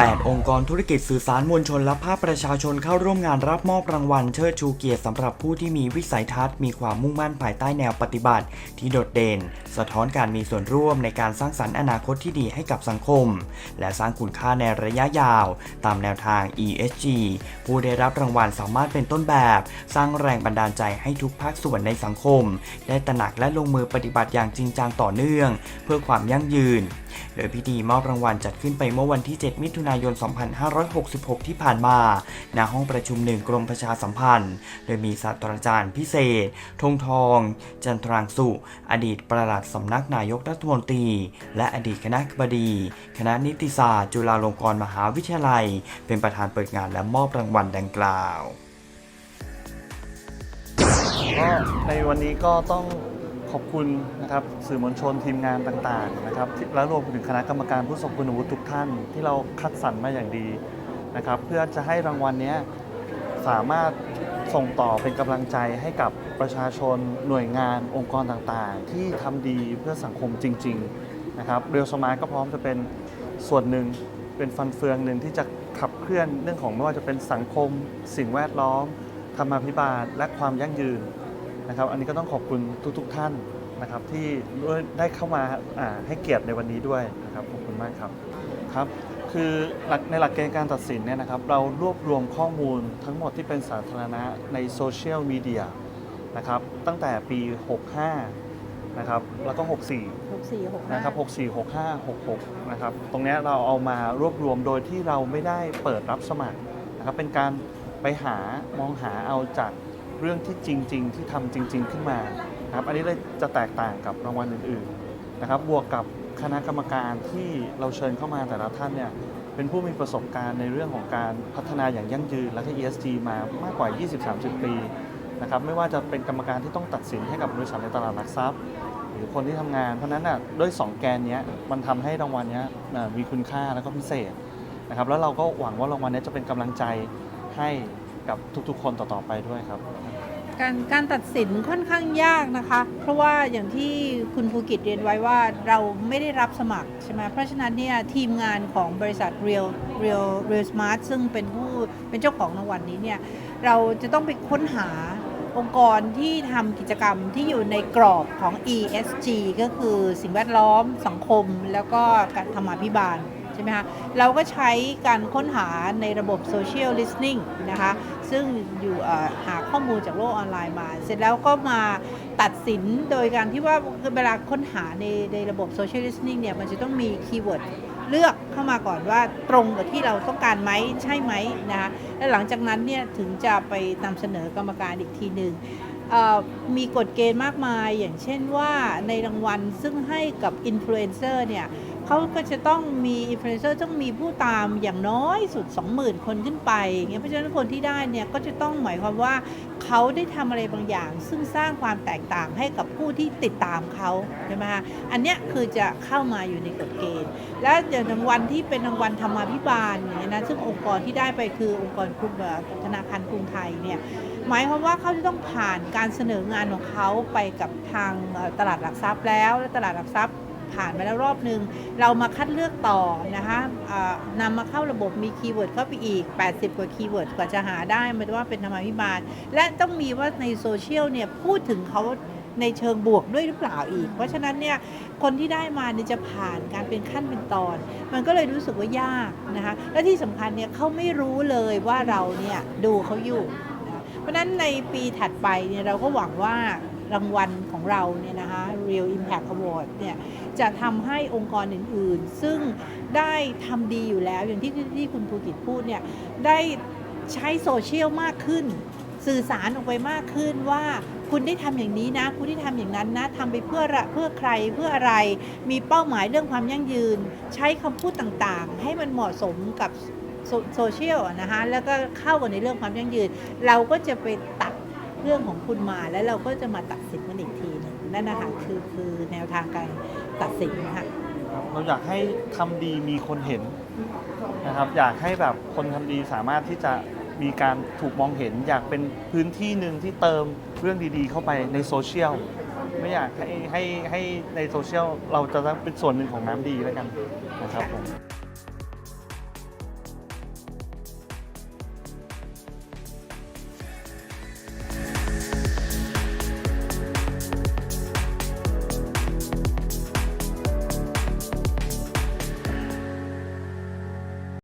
8 องค์กรธุรกิจสื่อสารมวลชนและภาคประชาชนเข้าร่วมงานรับมอบรางวัลเชิดชูเกียรติสำหรับผู้ที่มีวิสัยทัศน์มีความมุ่งมั่นภายใต้แนวปฏิบัติ ที่โดดเด่น สะท้อนการมีส่วนร่วมในการสร้างสรรค์อนาคตที่ดีให้กับสังคม และสร้างคุณค่าในระยะยาว ตามแนวทาง ESG ผู้ได้รับรางวัลสามารถเป็นต้นแบบ สร้างแรงบันดาลใจให้ทุกภาคส่วนในสังคม ได้ตระหนักและลงมือปฏิบัติอย่างจริงจังต่อเนื่อง เพื่อความยั่งยืน โดยพิธีมอบรางวัลจัดขึ้นไปเมื่อวันที่ 7 มิถุนายน 2566 ที่ผ่านมาณห้องประชุมหนึ่งกรมประชาสัมพันธ์ โดยมีศาสตราจารย์พิเศษธงทอง จันทรางสุ อดีตประหลัดสำนักนายกรัฐมนตรี และอดีตคณะบดี คณะนิติศาสตร์ จุฬาลงกรณ์มหาวิทยาลัย เป็นประธานเปิดงานและมอบรางวัลดังกล่าวก็ในวันนี้ก็ต้อง ขอบคุณนะครับสื่อมวลชนทีมงานต่างๆนะครับและรวมถึงคณะกรรมการผู้ทรงคุณวุฒิทุกท่านที่เราคัดสรรมาอย่างดีนะครับ เพื่อจะให้รางวัลนี้สามารถส่งต่อเป็นกำลังใจให้กับประชาชนหน่วยงานองค์กรต่างๆ ที่ทำดีเพื่อสังคมจริง ๆ นะครับเรียวสมาร์ก็พร้อมจะเป็นส่วนหนึ่งเป็นฟันเฟืองหนึ่งที่จะขับเคลื่อนเรื่องของไม่ว่าจะเป็นสังคม สิ่งแวดล้อมธรรมาภิบาลและความยั่งยืน นะครับ อันนี้ก็ต้องขอบคุณทุก ๆ ท่านนะครับ ที่ได้เข้ามาอ่าให้เกียรติในวันนี้ด้วยนะครับขอบคุณมากครับครับ คือหลักในหลักเกณฑ์การตัดสินเนี่ยนะครับ เรารวบรวมข้อมูลทั้งหมดที่เป็นสาธารณะในโซเชียลมีเดียนะครับ ตั้งแต่ปี 65 นะครับ แล้วก็ 64 64 65 นะครับ 64 65 66 นะครับ ตรงเนี้ยเราเอามารวบรวมโดยที่เราไม่ได้เปิดรับสมัครนะครับ เป็นการไปหามองหาเอาจาก เรื่องที่จริง ๆ ที่ทำจริง ๆ ขึ้นมานะครับอันนี้เลยจะแตกต่างกับรางวัลอื่นๆนะครับบวกกับคณะกรรมการที่เราเชิญเข้ามาแต่ละท่านเนี่ยเป็นผู้มีประสบการณ์ในเรื่องของการพัฒนาอย่างยั่งยืน และก็ ESG มามากกว่า 20-30 ปีนะครับไม่ว่าจะเป็นกรรมการที่ต้องตัดสินให้กับบริษัทในตลาดหลักทรัพย์ หรือคนที่ทำงาน เพราะนั้นน่ะด้วย 2 แกนนี้มันทำให้รางวัลนี้มีคุณค่าแล้วก็พิเศษนะครับแล้วเราก็หวังว่ารางวัลนี้จะเป็นกำลังใจให้กับทุกๆ คนต่อๆไปด้วยครับ การการตัดสินค่อนข้างยากนะคะ เพราะว่าอย่างที่คุณภูกิจเรียนไว้ว่าเราไม่ได้รับสมัครใช่ไหมเพราะฉะนั้นเนี่ยทีมงานของบริษัท Real Real Real Smart ซึ่งเป็นผู้เป็นเจ้าของรางวัลนี้เนี่ยเราจะต้องไปค้นหาองค์กรที่ทำกิจกรรมที่อยู่ในกรอบของ ESG ก็คือสิ่งแวดล้อมสังคม แล้วก็การธรรมาภิบาล ใช่ไหมคะเราก็ใช้การค้นหาในระบบ Social Listening นะคะซึ่งอยู่หาข้อมูลจากโลกออนไลน์มา เสร็จแล้วก็มาตัดสินโดยการที่ว่าเวลาค้นหาในในระบบ Social Listening เนี่ยมันจะต้องมีคีย์เวิร์ดเลือกเข้ามาก่อนว่าตรงกับที่เราต้องการไหมใช่ไหมนะคะและหลังจากนั้นเนี่ยถึงจะไปนำเสนอกรรมการอีกทีหนึ่งเอ่อมีกฎเกณฑ์มากมายอย่างเช่นว่าในรางวัลซึ่งให้กับอินฟลูเอนเซอร์เนี่ย เขาก็จะต้องมีอินฟลูเอนเซอร์ต้องมีผู้ตามอย่างน้อยสุด 20,000 คนขึ้นไปเงี้ยเพราะฉะนั้นคนที่ได้เนี่ยก็จะต้องหมายความว่าเขาได้ทำอะไรบางอย่าง ซึ่งสร้างความแตกต่างให้กับผู้ที่ติดตามเขาใช่ไหมคะอันเนี้ยคือจะเข้ามาอยู่ในกฎเกณฑ์ และอย่างรางวัลที่เป็นรางวัลธรรมาภิบาลอย่างเงี้ยนะซึ่งองค์กรที่ได้ไปคือองค์กรกรุงธนาคารกรุงไทยเนี่ยหมายความว่าเขาจะต้องผ่านการเสนองานของเขาไปกับทางตลาดหลักทรัพย์แล้วและตลาดหลักทรัพย์ ผ่านไปแล้วรอบหนึ่งเรามาคัดเลือกต่อนะคะนำมาเข้าระบบมีคีย์เวิร์ดเข้าไปอีก 80 กว่าคีย์เวิร์ดกว่าจะหาได้ไม่ว่าเป็นธรรมาภิบาล และต้องมีว่าในโซเชียลเนี่ยพูดถึงเขาในเชิงบวกด้วยหรือเปล่าอีก เพราะฉะนั้นเนี่ยคนที่ได้มาเนี่ยจะผ่านการเป็นขั้นเป็นตอน มันก็เลยรู้สึกว่ายากนะคะและที่สำคัญเนี่ยเขาไม่รู้เลยว่าเราเนี่ยดูเขาอยู่ เพราะฉะนั้นในปีถัดไปเนี่ยเราก็หวังว่า รางวัลของเราเนี่ยนะคะ Real Impact Award เนี่ยจะทำให้องค์กรอื่นๆ ซึ่งได้ทำดีอยู่แล้วอย่างที่ที่คุณภูกิจพูดเนี่ยได้ใช้โซเชียลมากขึ้น สื่อสารออกไปมากขึ้นว่าคุณได้ทำอย่างนี้นะ คุณได้ทำอย่างนั้นนะทำไปเพื่อเพื่อใครเพื่ออะไร มีเป้าหมายเรื่องความยั่งยืน ใช้คำพูดต่างๆ ให้มันเหมาะสมกับโซเชียลนะคะ แล้วก็เข้ากันในเรื่องความยั่งยืน เราก็จะไปตัด เรื่องของคุณมาแล้วเราก็จะมาตัดสินกันอีกทีหนึงนั่นนะคะคือคือแนวทางการตัดสินค่ะ เราอยากให้ทำดีมีคนเห็นนะครับ อยากให้แบบคนทำดีสามารถที่จะมีการถูกมองเห็น อยากเป็นพื้นที่หนึ่งที่เติมเรื่องดีๆ เข้าไปในโซเชียลไม่อยากให้ให้ให้ในโซเชียลเราจะเป็นส่วนหนึ่งของน้ำดีแล้วกันนะครับผม